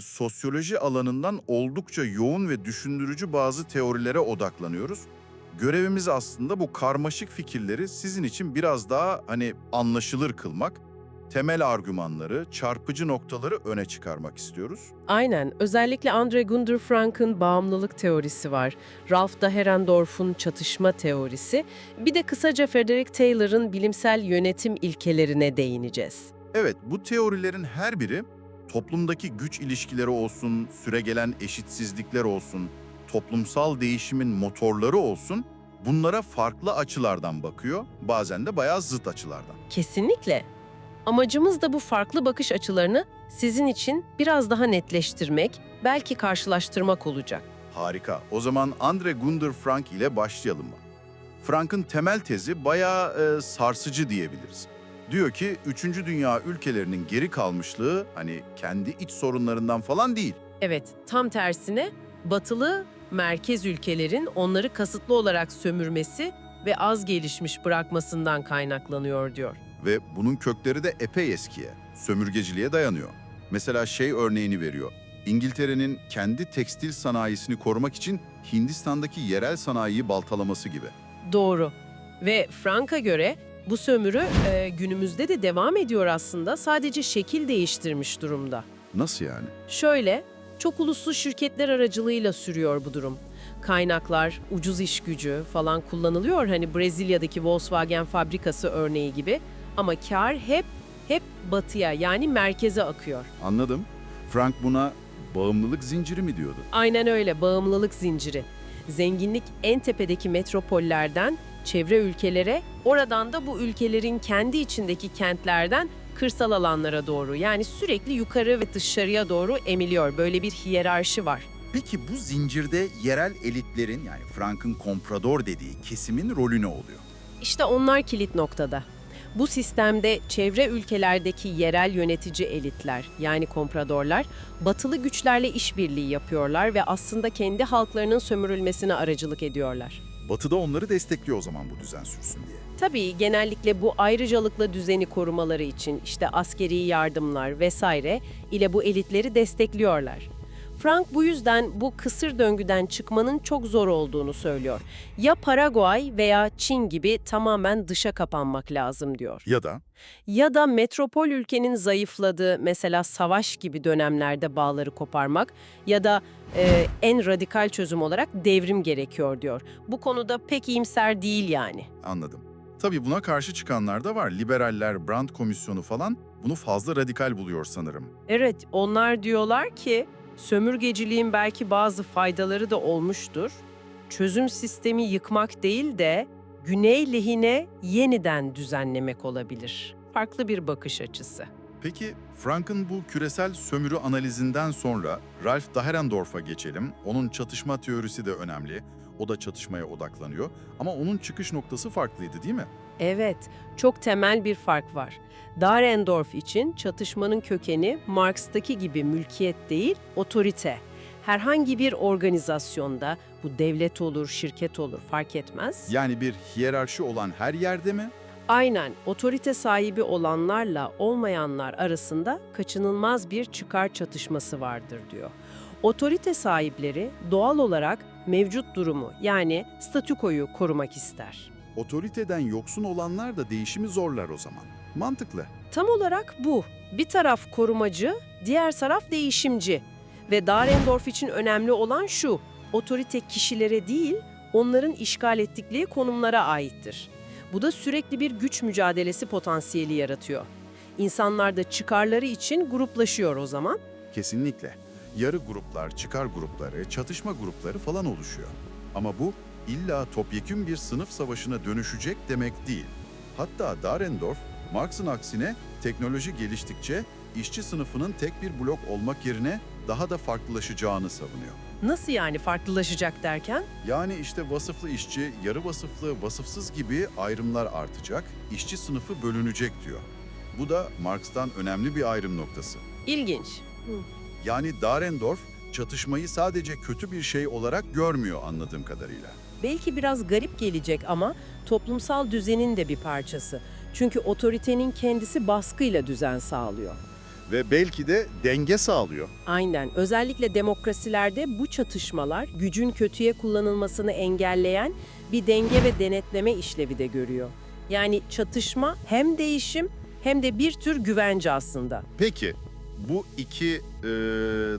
sosyoloji alanından oldukça yoğun ve düşündürücü bazı teorilere odaklanıyoruz. Görevimiz aslında bu karmaşık fikirleri sizin için biraz daha hani anlaşılır kılmak, temel argümanları, çarpıcı noktaları öne çıkarmak istiyoruz. Aynen. Özellikle Andre Gunder Frank'ın bağımlılık teorisi var. Ralph Dahrendorf'un çatışma teorisi. Bir de kısaca Frederick Taylor'ın bilimsel yönetim ilkelerine değineceğiz. Evet, bu teorilerin her biri toplumdaki güç ilişkileri olsun, süregelen eşitsizlikler olsun, toplumsal değişimin motorları olsun, bunlara farklı açılardan bakıyor, bazen de bayağı zıt açılardan. Kesinlikle. Amacımız da bu farklı bakış açılarını sizin için biraz daha netleştirmek, belki karşılaştırmak olacak. Harika. O zaman Andre Gunder Frank ile başlayalım mı? Frank'ın temel tezi bayağı e, sarsıcı diyebiliriz. Diyor ki 3. Dünya ülkelerinin geri kalmışlığı hani kendi iç sorunlarından falan değil. Evet, tam tersine batılı merkez ülkelerin onları kasıtlı olarak sömürmesi ve az gelişmiş bırakmasından kaynaklanıyor diyor. Ve bunun kökleri de epey eskiye, sömürgeciliğe dayanıyor. Mesela şey örneğini veriyor. İngiltere'nin kendi tekstil sanayisini korumak için Hindistan'daki yerel sanayiyi baltalaması gibi. Doğru. Ve Frank'a göre bu sömürü e, günümüzde de devam ediyor aslında. Sadece şekil değiştirmiş durumda. Nasıl yani? Şöyle, çok uluslu şirketler aracılığıyla sürüyor bu durum. Kaynaklar, ucuz iş gücü falan kullanılıyor hani Brezilya'daki Volkswagen fabrikası örneği gibi. Ama kar hep hep batıya yani merkeze akıyor. Anladım. Frank buna bağımlılık zinciri mi diyordu? Aynen öyle bağımlılık zinciri. Zenginlik en tepedeki metropollerden çevre ülkelere, oradan da bu ülkelerin kendi içindeki kentlerden kırsal alanlara doğru yani sürekli yukarı ve dışarıya doğru emiliyor. Böyle bir hiyerarşi var. Peki bu zincirde yerel elitlerin yani Frank'ın komprador dediği kesimin rolü ne oluyor? İşte onlar kilit noktada. Bu sistemde çevre ülkelerdeki yerel yönetici elitler yani kompradorlar batılı güçlerle işbirliği yapıyorlar ve aslında kendi halklarının sömürülmesine aracılık ediyorlar. Batı da onları destekliyor o zaman bu düzen sürsün diye. Tabii genellikle bu ayrıcalıklı düzeni korumaları için işte askeri yardımlar vesaire ile bu elitleri destekliyorlar. Frank bu yüzden bu kısır döngüden çıkmanın çok zor olduğunu söylüyor. Ya Paraguay veya Çin gibi tamamen dışa kapanmak lazım diyor. Ya da Ya da metropol ülkenin zayıfladığı mesela savaş gibi dönemlerde bağları koparmak ya da e, en radikal çözüm olarak devrim gerekiyor diyor. Bu konuda pek iyimser değil yani. anladım. Tabii buna karşı çıkanlar da var. Liberaller, Brand Komisyonu falan bunu fazla radikal buluyor sanırım. Evet, onlar diyorlar ki sömürgeciliğin belki bazı faydaları da olmuştur. Çözüm sistemi yıkmak değil de güney lehine yeniden düzenlemek olabilir. Farklı bir bakış açısı. Peki Frank'ın bu küresel sömürü analizinden sonra Ralph Dahrendorf'a geçelim. Onun çatışma teorisi de önemli. O da çatışmaya odaklanıyor. Ama onun çıkış noktası farklıydı değil mi? Evet, çok temel bir fark var. Dahrendorf için çatışmanın kökeni Marx'taki gibi mülkiyet değil, otorite. Herhangi bir organizasyonda, bu devlet olur, şirket olur fark etmez. Yani bir hiyerarşi olan her yerde mi? Aynen, otorite sahibi olanlarla olmayanlar arasında kaçınılmaz bir çıkar çatışması vardır diyor. Otorite sahipleri doğal olarak mevcut durumu yani statükoyu korumak ister. Otoriteden yoksun olanlar da değişimi zorlar o zaman. Mantıklı. Tam olarak bu. Bir taraf korumacı, diğer taraf değişimci. Ve Dahrendorf için önemli olan şu, otorite kişilere değil, onların işgal ettikleri konumlara aittir. Bu da sürekli bir güç mücadelesi potansiyeli yaratıyor. İnsanlar da çıkarları için gruplaşıyor o zaman. Kesinlikle. Yarı gruplar, çıkar grupları, çatışma grupları falan oluşuyor. Ama bu illa topyekün bir sınıf savaşına dönüşecek demek değil. Hatta Dahrendorf, Marx'ın aksine teknoloji geliştikçe işçi sınıfının tek bir blok olmak yerine daha da farklılaşacağını savunuyor. Nasıl yani farklılaşacak derken? Yani işte vasıflı işçi, yarı vasıflı, vasıfsız gibi ayrımlar artacak, işçi sınıfı bölünecek diyor. Bu da Marx'tan önemli bir ayrım noktası. İlginç. Yani Dahrendorf çatışmayı sadece kötü bir şey olarak görmüyor anladığım kadarıyla. Belki biraz garip gelecek ama toplumsal düzenin de bir parçası. Çünkü otoritenin kendisi baskıyla düzen sağlıyor. ve belki de denge sağlıyor. Aynen. Özellikle demokrasilerde bu çatışmalar gücün kötüye kullanılmasını engelleyen bir denge ve denetleme işlevi de görüyor. Yani çatışma hem değişim hem de bir tür güvence aslında. Peki bu iki e,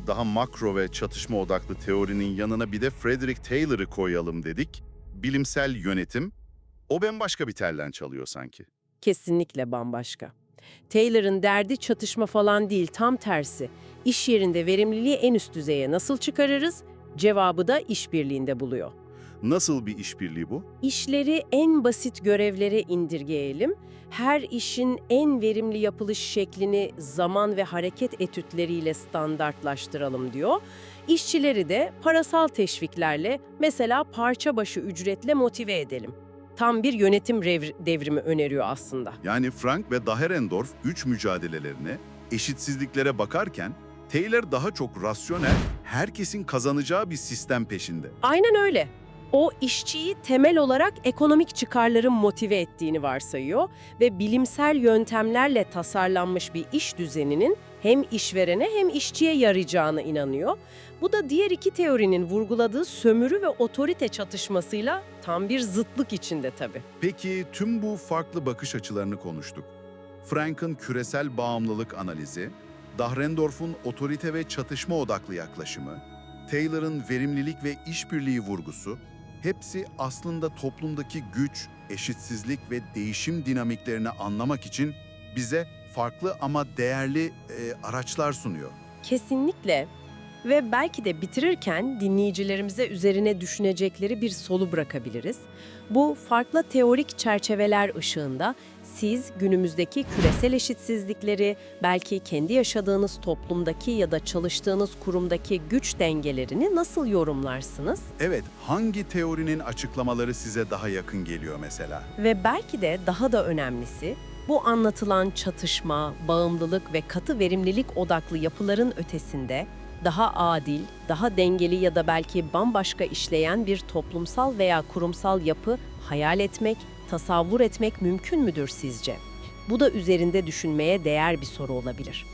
daha makro ve çatışma odaklı teorinin yanına bir de Frederick Taylor'ı koyalım dedik. Bilimsel yönetim. O bambaşka bir telden çalıyor sanki. Kesinlikle bambaşka. Taylor'ın derdi çatışma falan değil, tam tersi. İş yerinde verimliliği en üst düzeye nasıl çıkarırız? Cevabı da işbirliğinde buluyor. Nasıl bir işbirliği bu? İşleri en basit görevlere indirgeyelim. Her işin en verimli yapılış şeklini zaman ve hareket etütleriyle standartlaştıralım diyor. İşçileri de parasal teşviklerle mesela parça başı ücretle motive edelim. Tam bir yönetim devrimi öneriyor aslında. Yani Frank ve Dahrendorf güç mücadelelerine, eşitsizliklere bakarken Taylor daha çok rasyonel, herkesin kazanacağı bir sistem peşinde. Aynen öyle. O işçiyi temel olarak ekonomik çıkarların motive ettiğini varsayıyor ve bilimsel yöntemlerle tasarlanmış bir iş düzeninin hem işverene hem işçiye yarayacağına inanıyor. Bu da diğer iki teorinin vurguladığı sömürü ve otorite çatışmasıyla tam bir zıtlık içinde tabii. Peki tüm bu farklı bakış açılarını konuştuk. Frank'ın küresel bağımlılık analizi, Dahrendorf'un otorite ve çatışma odaklı yaklaşımı, Taylor'ın verimlilik ve işbirliği vurgusu, hepsi aslında toplumdaki güç, eşitsizlik ve değişim dinamiklerini anlamak için bize farklı ama değerli e, araçlar sunuyor. Kesinlikle. Ve belki de bitirirken dinleyicilerimize üzerine düşünecekleri bir solu bırakabiliriz. Bu farklı teorik çerçeveler ışığında siz günümüzdeki küresel eşitsizlikleri, belki kendi yaşadığınız toplumdaki ya da çalıştığınız kurumdaki güç dengelerini nasıl yorumlarsınız? Evet, hangi teorinin açıklamaları size daha yakın geliyor mesela? Ve belki de daha da önemlisi, bu anlatılan çatışma, bağımlılık ve katı verimlilik odaklı yapıların ötesinde daha adil, daha dengeli ya da belki bambaşka işleyen bir toplumsal veya kurumsal yapı hayal etmek, tasavvur etmek mümkün müdür sizce? Bu da üzerinde düşünmeye değer bir soru olabilir.